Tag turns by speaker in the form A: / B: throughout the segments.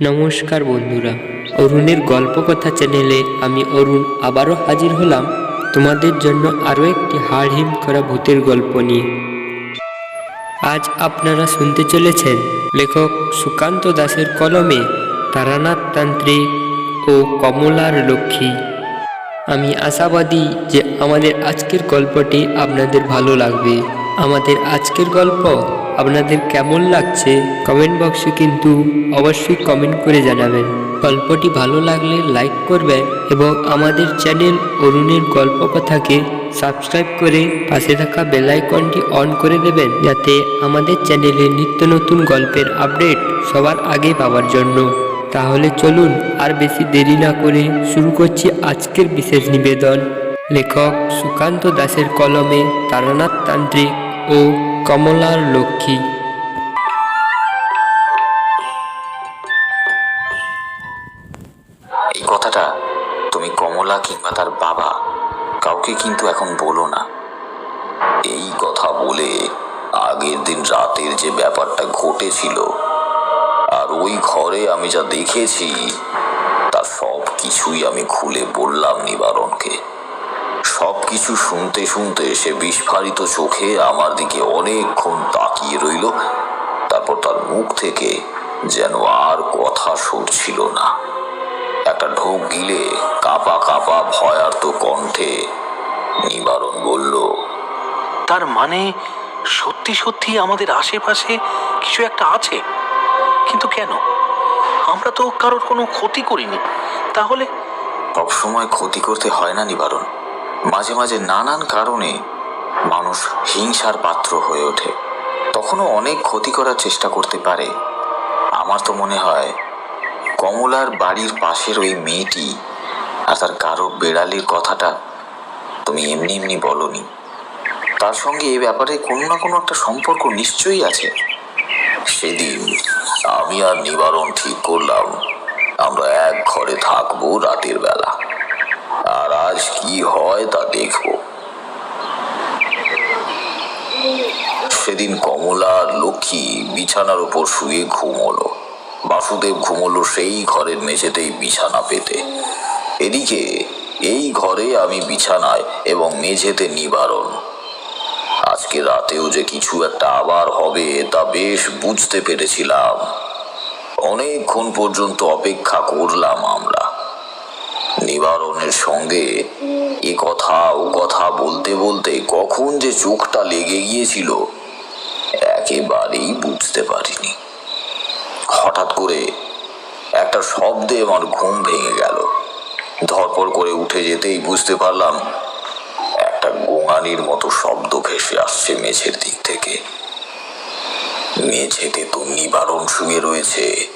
A: নমস্কার বন্ধুরা, অরুণের গল্প কথা চ্যানেলে আমি অরুণ আবারও হাজির হলাম তোমাদের জন্য আরও একটি হাড় হিম করা ভূতের গল্প নিয়ে। আজ আপনারা শুনতে চলেছেন লেখক সুকান্ত দাসের কলমে তারানাথ তান্ত্রিক ও কমলার লক্ষ্মী। আমি আশাবাদী যে আমাদের আজকের গল্পটি আপনাদের ভালো লাগবে। আমাদের আজকের গল্প আপনাদের কেমন লাগছে কমেন্ট বক্সে কিন্তু অবশ্যই কমেন্ট করে জানাবেন। গল্পটি ভালো লাগলে লাইক করবেন এবং আমাদের চ্যানেল অরুণের গল্প কথাকে সাবস্ক্রাইব করে পাশে থাকা বেল আইকনটি অন করে দেবেন যাতে আমাদের চ্যানেলে নিত্য নতুন গল্পের আপডেট সবার আগে পাওয়ার জন্য। তাহলে চলুন আর বেশি দেরি না করে শুরু করছি আজকের বিশেষ নিবেদন। লেখক সুকান্ত দাসের কলমে তারানাথ তান্ত্রিক ও কমলার লক্ষ্মী।
B: এই কথাটা তুমি কমলা কিংবা তার বাবা কাউকে কিন্তু এখন বলো না। এই কথা বলে আগের দিন রাতের যে ব্যাপারটা ঘটেছিল আর ওই ঘরে আমি যা দেখেছি, তা সব কিছুই আমি খুলে বললাম নিবারণকে। সব কিছু শুনতে শুনতে সে বিস্ফারিত চোখে আমার দিকে অনেকক্ষণ তাকিয়ে রইল। তারপর তার মুখ থেকে যেন আর কথা সরছিল না। একটা ঢোক গিলে কাঁপা কাঁপা ভয়ার্ত কণ্ঠে নিবারণ বলল
C: তার মানে সত্যি সত্যি আমাদের আশেপাশে কিছু একটা আছে? কিন্তু কেন? আমরা তো কারোর কোনো ক্ষতি করিনি। তাহলে?
B: সবসময় ক্ষতি করতে হয় না নিবারণ। মাঝে মাঝে নানান কারণে মানুষ হিংসার পাত্র হয়ে ওঠে। তখনও অনেক ক্ষতি করার চেষ্টা করতে পারে। আমার তো মনে হয়, কমলার বাড়ির পাশের ওই মেয়েটি আর তার কারও বেড়ালির কথাটা তুমি এমনি এমনি বলনি। তার সঙ্গে এ ব্যাপারে কোনো না কোনো একটা সম্পর্ক নিশ্চয়ই আছে। সেদিন আমি আর নিবারণ ঠিক করলাম। আমরা এক ঘরে থাকব রাতের বেলা। আজ কি হয় তা দেখব। সেদিন কমলা লক্ষ্মী বিছানার উপর শুয়ে ঘুমোলো। বাসুদেব ঘুমোলো সেই ঘরের মেঝেতেই বিছানা পেতে। এদিকে এই ঘরে আমি বিছানায় এবং মেঝেতে নিবারণ। আজকে রাতেও যে কিছু একটা আবার হবে তা বেশ বুঝতে পেরেছিলাম। অনেকক্ষণ পর্যন্ত অপেক্ষা করলাম আমরা। নিবারণের সঙ্গে এ কথা ও কথা বলতে বলতে কখন যে চোখটা লেগে গিয়েছিল, একেবারেই বুঝতে পারিনি। হঠাৎ করে একটা শব্দে আমার ঘুম ভেঙে গেল। ধরপর করে উঠে যেতেই বুঝতে পারলাম, একটা গোঙানির মতো শব্দ ভেসে আসছে মেঝের দিক থেকে। মেঝেতে তো নিবারণ শুয়ে রয়েছে।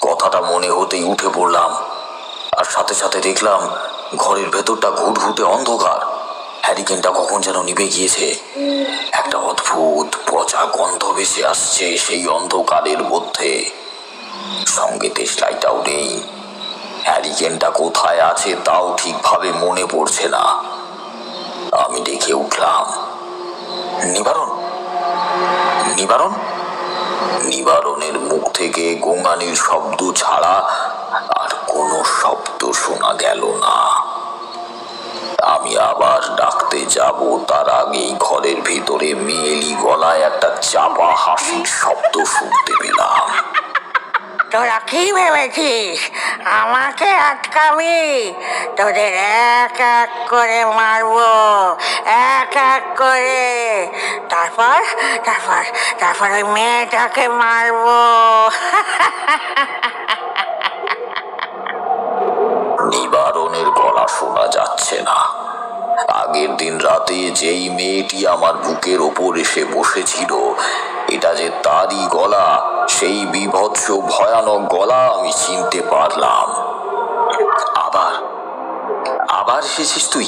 B: কথাটা মনে হতেই উঠে পড়লাম আর সাথে সাথে দেখলাম ঘরের ভেতরটা ঘুটঘুটে অন্ধকার। হ্যারিকেনটা কখন যেন নিভে গিয়েছে। একটা অদ্ভুত পচা গন্ধ ভেসে আসছে সেই অন্ধকারের মধ্যে। সঙ্গে দেশলাইটাও নেই। হ্যারিকেনটা কোথায় আছে তাও ঠিকভাবে মনে পড়ছে না। আমি ডেকে উঠলাম। নিবারণ? নিবারণ? নিবারণের মুখ থেকে গোঙানির শব্দ ছাড়া আর কোনো শব্দ শোনা গেল না। আমি আবার ডাকতে যাব, তার আগেই ঘরের ভিতরে মেয়েলি গলায় একটা চাপা হাসির শব্দ শুনতে পেলাম।
D: তোরা কি ভেবেছিস? আমাকে আটকাবি? তোদের এক এক করে মারবো, এক এক করে। তারপর তারপর তারপর ওই মেয়েটাকে মারবো।
B: নিবারণের গলা শোনা যাচ্ছে না। আগের দিন রাতে যেই মেয়েটি আমার বুকের ওপর এসে বসেছিল, এটা যে তারই গলা, সেই বিভৎস ভয়ানক গলা আমি চিনতে পারলাম। আবার আবার এসেছিস তুই?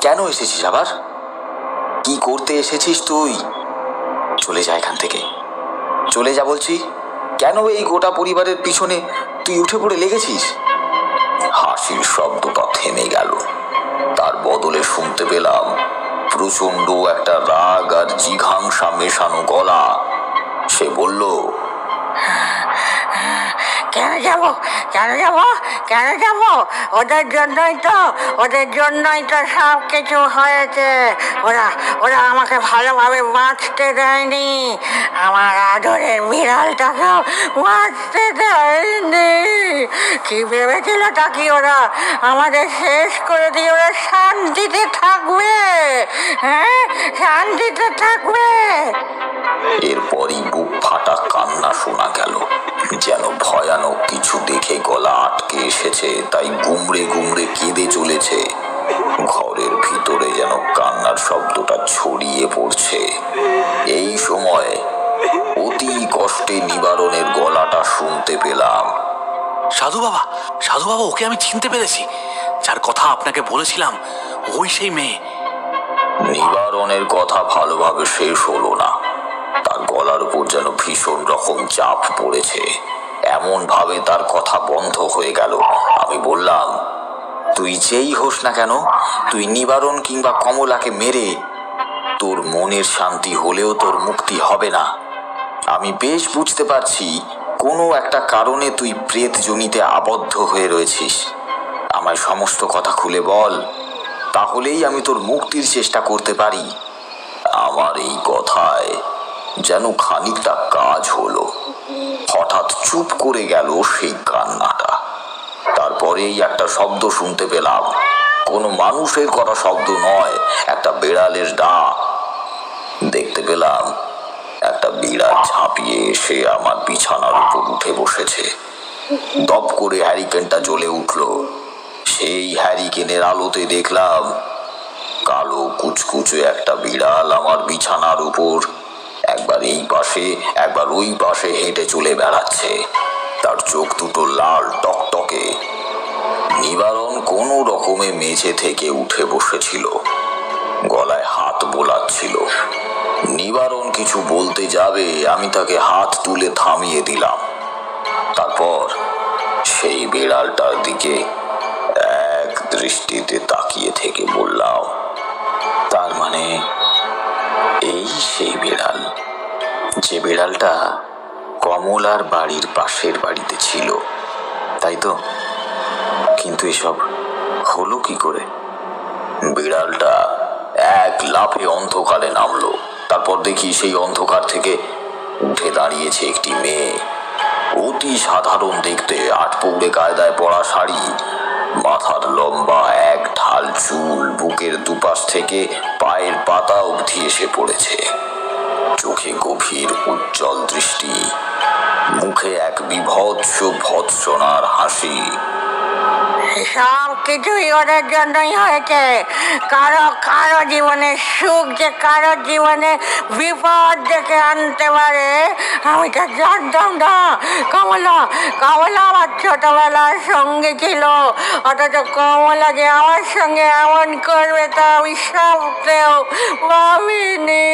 B: কেন এসেছিস আবার? কি করতে এসেছিস তুই? চলে যা এখান থেকে। চলে যা বলছি। কেন এই গোটা পরিবারের পিছনে তুই উঠে পড়ে লেগেছিস? হাসির শব্দটা থেমে গেল। তার বদলে শুনতে পেলাম প্রচণ্ড একটা রাগ আর জিঘাংসা মেশানো গলা। সে বলল
D: কেন যাব? কেন যাব? কেন যাব? ওদের জন্যই তো, ওদের জন্যই তো সব কিছু হয়েছে। ওরা ওরা আমাকে ভালোভাবে বাঁচতে দেয়নি। আমার আদরের বিড়ালটাকেও বাঁচতে দেয়নি। কি ভেবেছিল তা কি ওরা? আমাদের শেষ করে দিয়ে ওরা শান্তিতে থাকবে। হ্যাঁ শান্তিতে থাকবে।
B: এরপরই বুক ফাটা কান্না শোনা গেল। যেন ভয়ানক কিছু দেখে গলা আটকে এসেছে তাই গুমড়ে গুমড়ে কেঁদে চলেছে। ঘরের ভিতরে যেন কান্নার শব্দটা ছড়িয়ে পড়ছে। এই সময় অতি কষ্টে নিবারণের গলাটা শুনতে পেলাম।
C: সাধু বাবা সাধু বাবা ওকে আমি চিনতে পেরেছি। যার কথা আপনাকে বলেছিলাম ওই সেই মেয়ে।
B: নিবারণের কথা ভালোভাবে শেষ হলো না। তার উপর যেন ভীষণ রকম চাপ পড়েছে। এমন ভাবে তার কথা বন্ধ হয়ে গেল। আমি বললাম, তুই যেই হোস না কেন, তুই নিবারণ কিংবা কমলাকে মেরে তোর মনের শান্তি হলেও তোর মুক্তি হবে না। আমি বেশ বুঝতে পারছি কোনো একটা কারণে তুই প্রেত জমিতে আবদ্ধ হয়ে রয়েছিস। আমায় সমস্ত কথা খুলে বল, তাহলেই আমি তোর মুক্তির চেষ্টা করতে পারি। আমার এই কথায় যেন খানিকটা কাজ হলো। হঠাৎ চুপ করে গেল সেই কান্নাটা। তারপরেই একটা শব্দ শুনতে পেলাম। কোনো মানুষের করা শব্দ নয়, একটা বিড়ালের ডাক দেখতে পেলাম একটা বিড়াল ঝাঁপিয়ে এসে আমার বিছানার উপর উঠে বসেছে। দপ করে হ্যারিকেনটা জ্বলে উঠল। সেই হ্যারিকেনের আলোতে দেখলাম কালো কুচকুচে একটা বিড়াল আমার বিছানার উপর একবার এই পাশে, একবার ওই পাশে হেঁটে চলে বেড়াচ্ছে। তার চোখ দুটো লাল টকটকে। নিবারণ কোনো রকমে মেঝে থেকে উঠে বসেছিল। গলায় হাত বোলাচ্ছিল। নিবারণ কিছু বলতে যাবে, আমি তাকে হাত তুলে থামিয়ে দিলাম। তারপর সেই বিড়ালটার দিকে এক দৃষ্টিতে তাকিয়ে থেকে বললাম, তার মানে এই সেই বিড়াল। যে বিড়ালটা কমলার বাড়ির পাশের বাড়িতে ছিল। তাই তো? কিন্তু এসব হলো কি করে? বিড়ালটা এক লাফে অন্ধকারে নামলো। তারপর দেখি সেই অন্ধকার থেকে উঠে দাঁড়িয়েছে একটি মেয়ে। অতি সাধারণ দেখতে আটপৌড়ে কায়দায় পরা শাড়ি, মাথার লম্বা এক ঢাল চুল বুকের দুপাশ থেকে পায়ের পাতা অবধি এসে পড়েছে। চোখে গভীর উজ্জ্বল দৃষ্টি, মুখে এক বিভৎস ভৎসনার হাসি।
D: সব কিছুই ওদের জন্যই হয়েছে। কারও কারও জীবনে সুখ যে কারও জীবনে বিপদ ডেকে আনতে পারে, আমি তো জানতাম না। কমলা কমলা আমার ছোটবেলার সঙ্গে ছিল। অথচ কমলা যে আমার সঙ্গে এমন করবে তা আমি স্বপ্নেও ভাবিনি।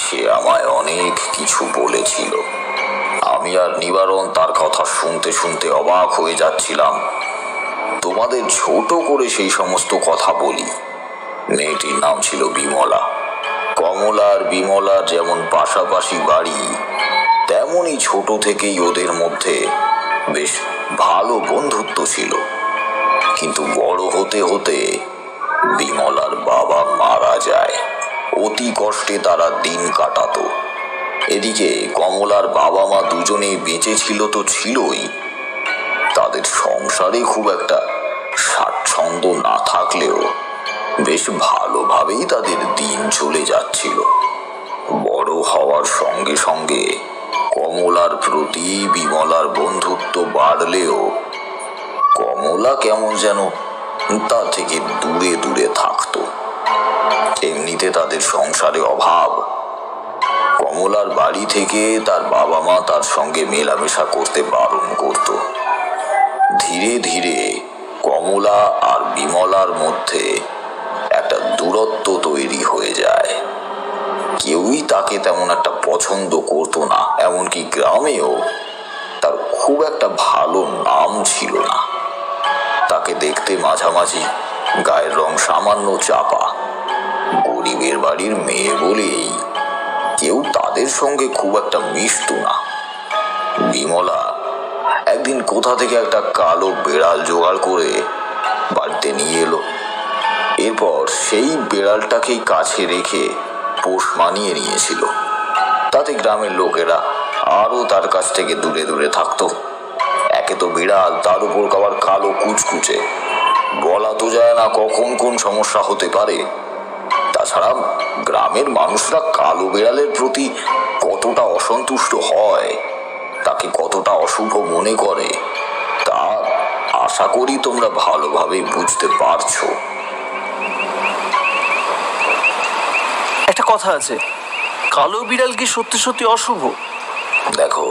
B: সে আমায় অনেক কিছু বলেছিল। আমি আর নিবারণ তার কথা শুনতে শুনতে অবাক হয়ে যাচ্ছিলাম। তোমাদের ছোট করে সেই সমস্ত কথা বলি। মেয়েটির নাম ছিল বিমলা। কমলার বিমলার যেমন পাশাপাশি বাড়ি, তেমনই ছোট থেকেই ওদের মধ্যে বেশ ভালো বন্ধুত্ব ছিল। কিন্তু বড় হতে হতে বিমলার বাবা মারা যায়। অতি কষ্টে তারা দিন কাটাতো। এদিকে কমলার বাবা মা দুজনেই বেঁচে ছিল তো ছিলই। তাদের সংসারে খুব একটা স্বাচ্ছন্দ্য না থাকলেও বেশ ভালোভাবেই তাদের দিন চলে যাচ্ছিল। বড় হওয়ার সঙ্গে সঙ্গে কমলার প্রতি বিমলার বন্ধুত্ব বাড়লেও কমলা কেমন যেন তা থেকে দূরে দূরে থাকতো। এমনিতে তাদের সংসারে অভাব কমলার বাড়ি থেকে তার বাবা মা তার সঙ্গে মেলামেশা করতে বারণ করত। ধীরে ধীরে কমলা আর বিমলার মধ্যে একটা দূরত্ব তৈরি হয়ে যায়। কেউই তাকে তেমন একটা পছন্দ করতো না, এমনকি গ্রামেও তার খুব একটা ভালো নাম ছিল না। তাকে দেখতে মাঝামাঝি গায়ের রং সামান্য চাপা। গরিবের বাড়ির মেয়ে বলেই কেউ তাদের সঙ্গে খুব একটা মিশত না। বিমলা, একদিন কোথা থেকে একটা কালো বেড়াল জোগাড় করে বাড়িতে নিয়ে এলো। এরপর সেই বেড়ালটাকেই কাছে রেখে পোষ মানিয়ে নিয়েছিল। তাতে গ্রামের লোকেরা আরও তার কাছ থেকে দূরে দূরে থাকতো। একে তো বিড়াল, তার উপর আবার কালো কুচকুচে। বলা তো যায় না কখন কোন সমস্যা হতে পারে। তাছাড়া গ্রামের মানুষরা কালো বিড়ালের প্রতি কতটা অসন্তুষ্ট হয় তাকে কতটা অশুভ মনে করে তা আশা করি তোমরা ভালোভাবে বুঝতে পারছ।
C: একটা কথা আছে কালো বিড়াল কি সত্যি সত্যি অশুভ?
B: দেখো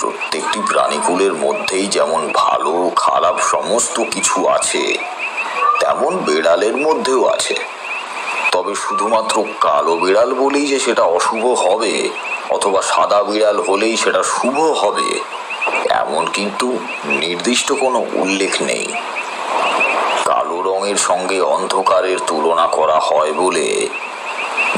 B: প্রত্যেকটি প্রাণীকুলের মধ্যেই যেমন ভালো খারাপ সমস্ত কিছু আছে তেমন বিড়ালের মধ্যেও আছে। তবে শুধুমাত্র কালো বিড়াল বলেই যে সেটা অশুভ হবে, অথবা সাদা বিড়াল হলেই সেটা শুভ হবে, এমন কিন্তু নির্দিষ্ট কোনো উল্লেখ নেই। কালো রঙের সঙ্গে অন্ধকারের তুলনা করা হয় বলে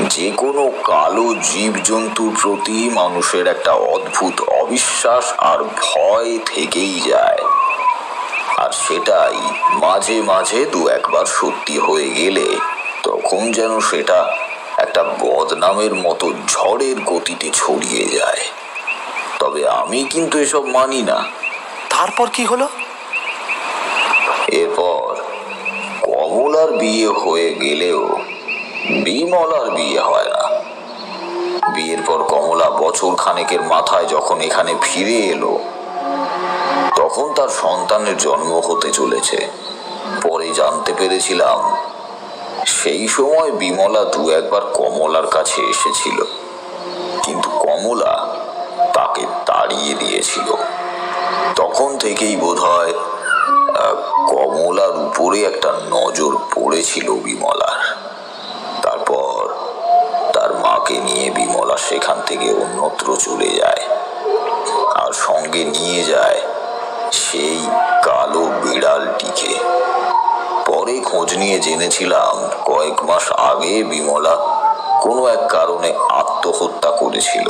B: যে কোনো কালো জীবজন্তুর প্রতি মানুষের একটা অদ্ভুত অবিশ্বাস আর ভয় থেকেই যায়। আর সেটাই মাঝে মাঝে দু একবার সত্যি হয়ে গেলে তখন যেন সেটা একটা বদনামের মতো ঝড়ের গতিতে ছড়িয়ে যায়। তবে আমি কিন্তু এসব মানি না।
C: তারপর কি হলো?
B: এরপর কমলার বিয়ে হয়ে গেলেও বিমলার বিয়ে হয় না। বিয়ের পর কমলা বছর খানেকের মাথায় যখন এখানে ফিরে এলো তখন তার সন্তানের জন্ম হতে চলেছে। পরে জানতে পেরেছিলাম সেই সময় বিমলা দু একবার কমলার কাছে এসেছিল। কিন্তু কমলা তাকে তাড়িয়ে দিয়েছিল। তখন থেকেই বোধ হয় কমলার উপরে একটা নজর পড়েছিল বিমলার। তারপর তার মাকে নিয়ে বিমলা সেখান থেকে অন্যত্র চলে যায় আর সঙ্গে নিয়ে যায় সেই কালো বিড়ালটিকে। পরে খোঁজ নিয়ে জেনেছিলাম কয়েক মাস আগে বিমলা কোনো এক কারণে আত্মহত্যা করেছিল।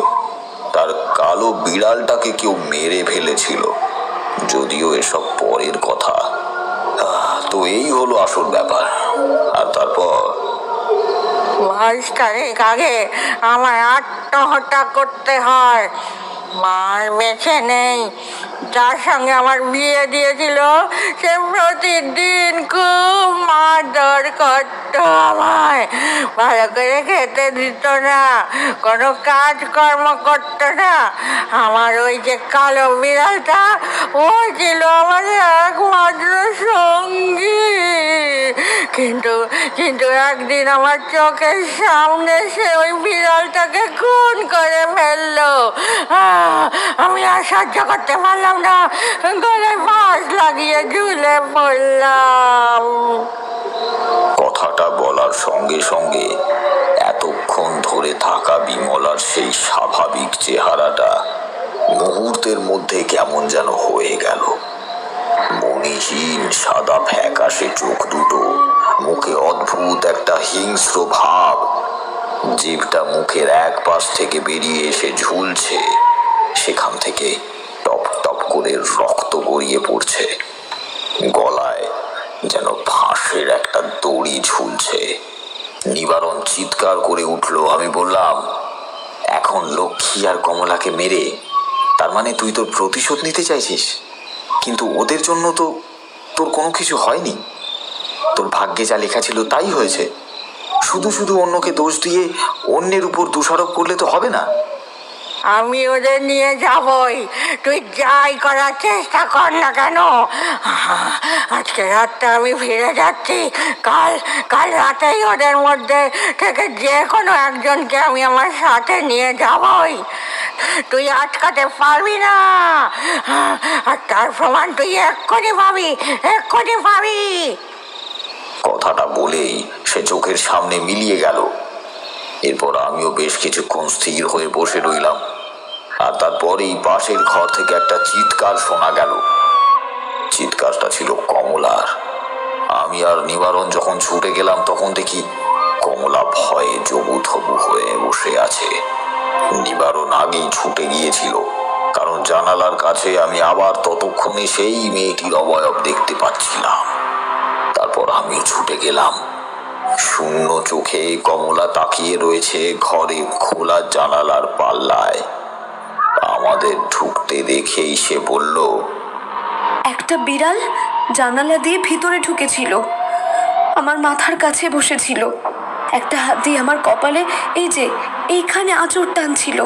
B: তার কালো বিড়ালটাকে কেউ মেরে ফেলেছিল। যদিও এসব পরের কথা। তো এই হলো আসল ব্যাপার। আর তারপর?
D: মাস খানেক আগে আমার আত্মহত্যা করতে হয়। মার বেঁচে নেই। যার সঙ্গে আমার বিয়ে দিয়েছিল, সে প্রতিদিন খুব মারধর করত আমায়। ভালো করে খেতে দিত না, কোনো কাজকর্ম করতো না। আমার ওই যে কালো বিড়ালটা, ও ছিল আমার একমাত্র সঙ্গী। কিন্তু কিন্তু একদিন আমার চোখের সামনে সে ওই বিড়ালটাকে খুন করে ফেলল। আমি আর সহ্য করতে পারলাম না গলায় বাঁশ লাগিয়ে ঝুলে পড়লাম।
B: কথাটা বলার সঙ্গে সঙ্গে এতক্ষণ ধরে থাকা বিমলার সেই স্বাভাবিক চেহারাটা মুহূর্তের মধ্যে কেমন যেন হয়ে গেল। মনিহীন সাদা ফ্যাকাশে চোখ দুটো, মুখে অদ্ভুত একটা হিংস্র ভাব, জিভটা মুখের এক পাশ থেকে বেরিয়ে এসে ঝুলছে, সেখান থেকে টপ করে রক্ত গড়িয়ে পড়ছে। গলায় যেন ফাঁসের একটা দড়ি ঝুলছে। নিবারণ চিৎকার করে উঠল, আমি বললাম, এখন লক্ষ্মী আর কমলাকে মেরে, তার মানে তুই তোর প্রতিশোধ নিতে চাইছিস? কিন্তু ওদের জন্য তো তোর কোনো কিছু হয়নি। তোর ভাগ্যে যা লেখা ছিল তাই হয়েছে। শুধু শুধু অন্যকে দোষ দিয়ে অন্যের উপর দোষারোপ করলে তো হবে না।
D: আমি ওদের নিয়ে যাবই। তুই যাই করার চেষ্টা কর না কেন? আজকে রাতটা আমি ফিরে যাচ্ছি। কাল কাল রাতেই ওদের মধ্যে থেকে যে কোনো একজনকে আমি আমার সাথে নিয়ে যাবই। তুই আটকাতে পারবি না। আর তার প্রমাণ তুই এক্ষুনি পাবি এক্ষুনি পাবি।
B: কথাটা বলেই সে চোখের সামনে মিলিয়ে গেল। এরপর আমিও বেশ কিছুক্ষণ স্থির হয়ে বসে রইলাম। আর তারপরেই পাশের ঘর থেকে একটা চিৎকার শোনা গেল। চিৎকারটা ছিল কমলার। আমি আর নিবারণ যখন ছুটে গেলাম, তখন দেখি কমলা ভয়ে জবু থবু হয়ে বসে আছে। নিবারণ আগেই ছুটে গিয়েছিল, কারণ জানালার কাছে আমি আবার ততক্ষণে সেই মেয়েটির অবয়ব দেখতে পাচ্ছিলাম। তারপর আমিও ছুটে গেলাম। শূন্য চোখে কমলা তাকিয়ে রয়েছে ঘরে খোলা জানালার পাল্লায়। আমাদের ঢুকতে দেখেই সে বলল,
E: একটা বিড়াল জানালা দিয়ে ভিতরে ঢুকেছিল। আমার মাথার কাছে বসেছিল। একটা হাত দিয়ে আমার কপালে এই যে এইখানে আঁচড় টানছিল।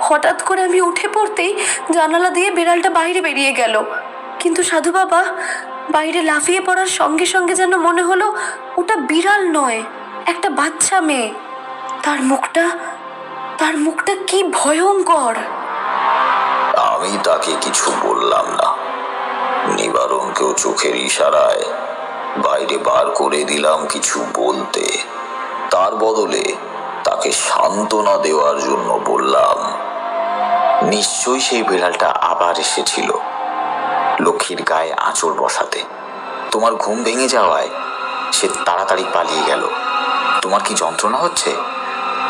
E: হঠাৎ করে আমি উঠে পড়তেই জানালা দিয়ে বিড়ালটা বাইরে বেরিয়ে গেল। কিন্তু সাধু বাবা, বাইরে লাফিয়ে পড়ার সঙ্গে সঙ্গে যেন মনে হলো ওটা বিড়াল নয়, একটা বাচ্চা মেয়ে। তার মুখটা তার মুখটা কি ভয়ঙ্কর।
B: আমি তাকে কিছু বললাম না। নিবারণকেও চোখের ইশারায় বাইরে বার করে দিলাম কিছু বলতে। তার বদলে তাকে সান্ত্বনা দেওয়ার জন্য বললাম, নিশ্চয়ই সেই বিড়ালটা আবার এসেছিল। লক্ষ্মীর গায়ে আঁচড় বসাতে। তোমার ঘুম ভেঙে যাওয়ায় সে তাড়াতাড়ি পালিয়ে গেল। তোমার কি যন্ত্রণা হচ্ছে?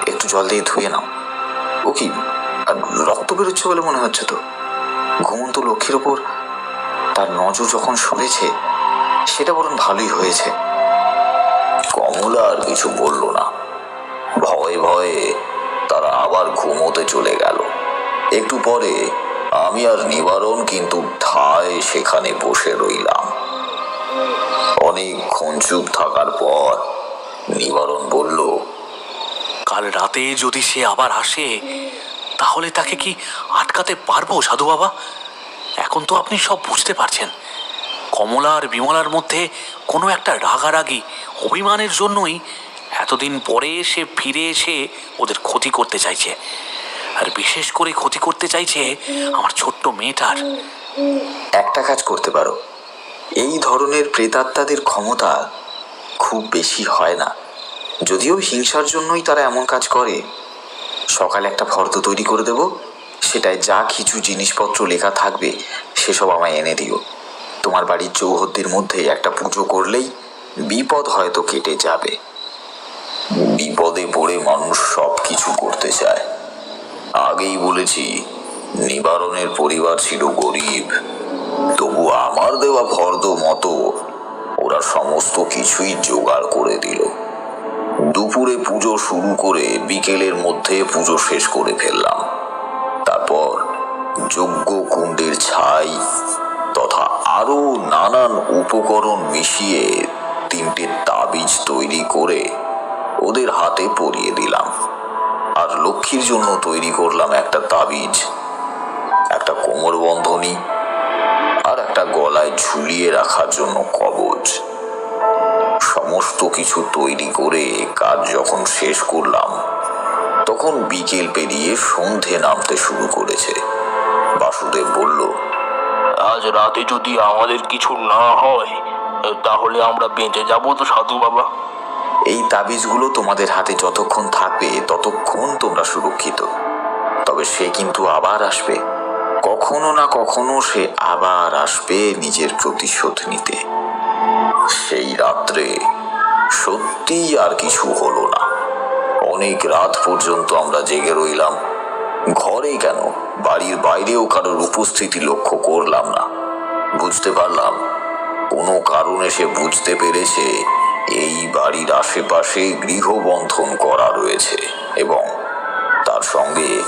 B: একটু জল দিয়ে ধুয়ে নাও। ও কি রক্ত বেরোচ্ছে বলে মনে হচ্ছে তো? ঘুমন্ত লক্ষ্মীর ওপর তার নজর যখন সরেছে, সেটা বরং ভালোই হয়েছে। কমলা আর কিছু বলল না। ভয়ে ভয়ে তারা আবার ঘুমোতে চলে গেল। একটু পরে আমি আর নিবারণ কিন্তু ঠায় সেখানে বসে রইলাম। অনেকক্ষণ চুপ থাকার পর নিবারণ বলল,
C: কাল রাতে যদি সে আবার আসে, তাহলে তাকে কি আটকাতে পারব সাধু বাবা? এখন তো আপনি সব বুঝতে পারছেন। কমলা আর বিমলার মধ্যে কোনো একটা রাগারাগি অভিমানের জন্যই এতদিন পরে সে ফিরে এসে ওদের ক্ষতি করতে চাইছে। আর বিশেষ করে ক্ষতি করতে চাইছে আমার ছোট্ট মেয়েটার।
B: একটা কাজ করতে পারো। এই ধরনের প্রেতাত্মাদের ক্ষমতা খুব বেশি হয় না। যদিও হিংসার জন্যই তারা এমন কাজ করে। সকালে একটা ফর্দ তৈরি করে দেব। সেটায় যা কিছু জিনিসপত্র লেখা থাকবে, সেসব আমায় এনে দিও। তোমার বাড়ির চৌহদ্দির মধ্যে একটা পুজো করলেই বিপদ হয়তো কেটে যাবে। বিপদে পড়ে মানুষ সব কিছু করতে চায়। আগেই বলেছি, নিবারণের পরিবার ছিল গরিব। তবু আমার দেওয়া ফর্দ মতো ওরা সমস্ত কিছুই জোগাড় করে দিল। দুপুরে পুজো শুরু করে বিকেলের মধ্যে পুজো শেষ করে ফেললাম। তারপর যজ্ঞ কুণ্ডের ছাই তথা আরও নানান উপকরণ মিশিয়ে তিনটে তাবিজ তৈরি করে ওদের হাতে পরিয়ে দিলাম। আর লক্ষ্মীর জন্য তৈরি করলাম একটা তাবিজ, একটা কোমর বন্ধনী, আর একটা গলায় ঝুলিয়ে রাখার জন্য কবচ সমস্ত কিছু তৈরি করে কাজ যখন শেষ করলাম, তখন বিকেল পেরিয়ে সন্ধে নামতে শুরু করেছে। বাসুদেব বলল,
F: আজ রাতে যদি আমাদের কিছু না হয়, তাহলে আমরা বেঁচে যাব তো সাধু বাবা।
B: এই তাবিজগুলো তোমাদের হাতে যতক্ষণ থাকবে, ততক্ষণ তোমরা সুরক্ষিত। তবে সে কিন্তু আবার আসবে। কখনো না কখনো সে আবার আসবে নিজের প্রতিশোধ নিতে। সেই রাত্রে সত্যিই আর কিছু হলো না। অনেক রাত পর্যন্ত আমরা জেগে রইলাম। ঘরে কেন? বাড়ির বাইরেও কারোর উপস্থিতি লক্ষ্য করলাম না। বুঝতে পারলাম, কোনো কারণে সে বুঝতে পেরেছে এই বাড়ির আশেপাশে গৃহবন্ধন করা রয়েছে এবং তার সঙ্গে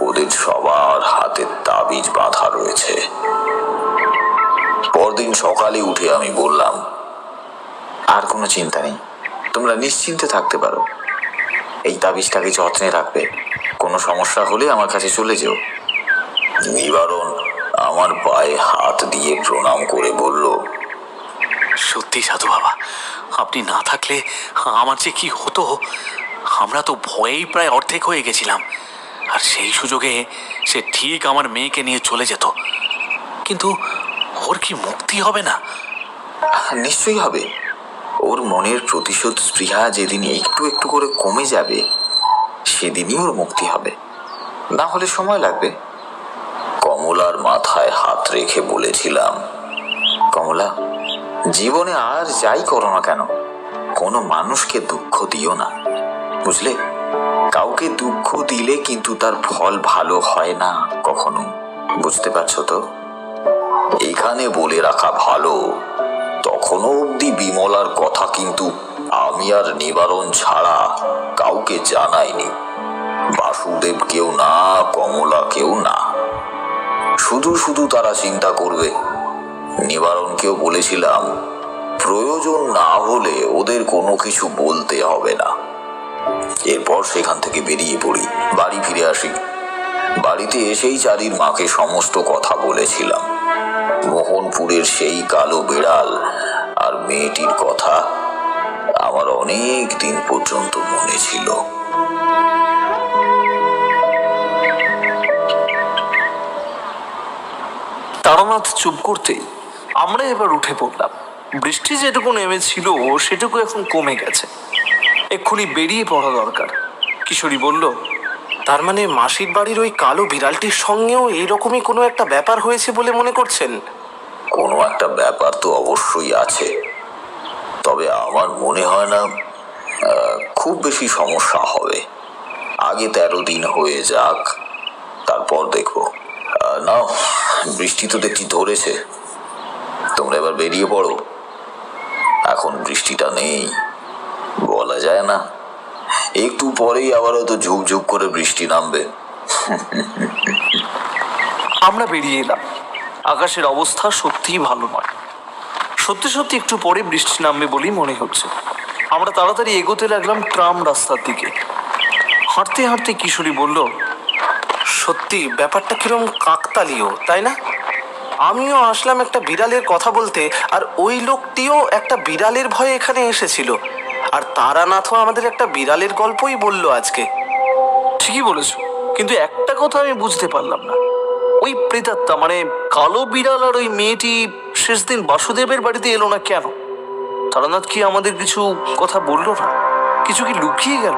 B: ওদের সবার হাতের তাবিজ বাঁধা রয়েছে। পরদিন সকালে উঠে আমি বললাম, আর কোনো চিন্তা নেই, তোমরা নিশ্চিন্তে থাকতে পারো। এই তাবিজটাকে যত্নে রাখবে, কোনো সমস্যা হলে আমার কাছে চলে যেও। নিবারণ আমার পায়ে হাত দিয়ে প্রণাম করে বলল
C: সত্যি সাধু বাবা, আপনি না থাকলে আমার যে কি হতো, আমরা তো ভয়েই প্রায় অর্ধেক হয়ে গেছিলাম। আর সেই সুযোগে সে ঠিক আমার মেয়েকে নিয়ে চলে যেত। কিন্তু ওর কি মুক্তি হবে না?
B: নিশ্চয়ই হবে। ওর মনের প্রতিশোধ স্পৃহা যেদিন একটু একটু করে কমে যাবে, সেদিনই ওর মুক্তি হবে। না হলে সময় লাগবে। কমলার মাথায় হাত রেখে বলেছিলাম, কমলা জীবনে আর যাই করো না কেন, কোনো মানুষকে দুঃখ দিও না, বুঝলে? কাউকে দুঃখ দিলে কিন্তু তার ফল ভালো হয় না কখনো, বুঝতে পারছ তো? এখানে বলে রাখা ভালো, তখনও অবধি বিমলার কথা কিন্তু আমি আর নিবারণ ছাড়া কাউকে জানাইনি। বাসুদেব কেউ না কমলা কেউ না। শুধু শুধু তারা চিন্তা করবে নিবারণকেও বলেছিলাম, প্রয়োজন না হলে ওদের কোনো কিছু বলতে হবে না। এরপর সেখান থেকে বেরিয়ে পড়ি, বাড়ি ফিরে আসি। বাড়িতে এসেই চারির মাকে সমস্ত কথা বলেছিলাম। মোহনপুরের সেই কালো বিড়াল আর মেয়েটির কথা আমার অনেক দিন পর্যন্ত মনে ছিল।
C: তারানাথ চুপ করতেই আমরা এবার উঠে পড়লাম। বৃষ্টি যেটুকু নেমেছিল, সেটুকু এখন কমে গেছে। এক্ষুনি বেরিয়ে পড়া দরকার। কিশোরী বলল, তার মানে মাসির বাড়ির ওই কালো বিড়ালটির সঙ্গেও এইরকমই কোনো একটা ব্যাপার হয়েছে বলে মনে করছেন?
B: কোনো একটা ব্যাপার তো অবশ্যই আছে। তবে আমার মনে হয় না খুব বেশি সমস্যা হবে। আগে তেরো দিন হয়ে যাক, তারপর দেখব। না, বৃষ্টি তো দেখছি ধরেছে। তোমরা এবার বেরিয়ে পড়ো। এখন বৃষ্টিটা নেই। বলা যায় না। একটু পরেই আবার হয়তো ঝুপঝুপ করে বৃষ্টি নামবে।
C: আমরা বেরিয়ে এলাম। আকাশের অবস্থা সত্যিই ভালো নয়। সত্যি সত্যি একটু পরে বৃষ্টি নামবে বলেই মনে হচ্ছে। আমরা তাড়াতাড়ি এগোতে লাগলাম ট্রাম রাস্তার দিকে। হাঁটতে হাঁটতে কিশোরী বলল, সত্যি, ব্যাপারটা কিরম কাকতালীয়, তাই না? আমিও আসলাম একটা বিড়ালের কথা বলতে আর ওই লোকটিও একটা বিড়ালের ভয়ে এখানে এসেছিল। আর তারানাথও আমাদের একটা বিড়ালের গল্পই বলল আজকে। ঠিকই বলেছ কিন্তু একটা কথা আমি বুঝতে পারলাম না। ওই প্রেতাত্মা মানে কালো বিড়াল আর ওই মেয়েটি শেষ দিন বাসুদেবের বাড়িতে এলো না কেন? তারানাথ কি আমাদের কিছু কথা বলল না? কিছু কি লুকিয়ে গেল?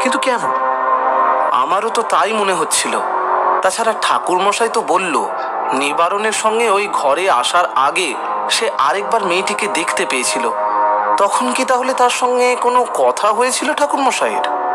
C: কিন্তু কেন? আমারও তো তাই মনে হচ্ছিল। তাছাড়া ঠাকুর মশাই তো বলল নিবারণের সঙ্গে ওই ঘরে আসার আগে সে আরেকবার মেয়েটিকে দেখতে পেয়েছিল। তখন কি তাহলে তার সঙ্গে কোনো কথা হয়েছিল ঠাকুর মশাইয়ের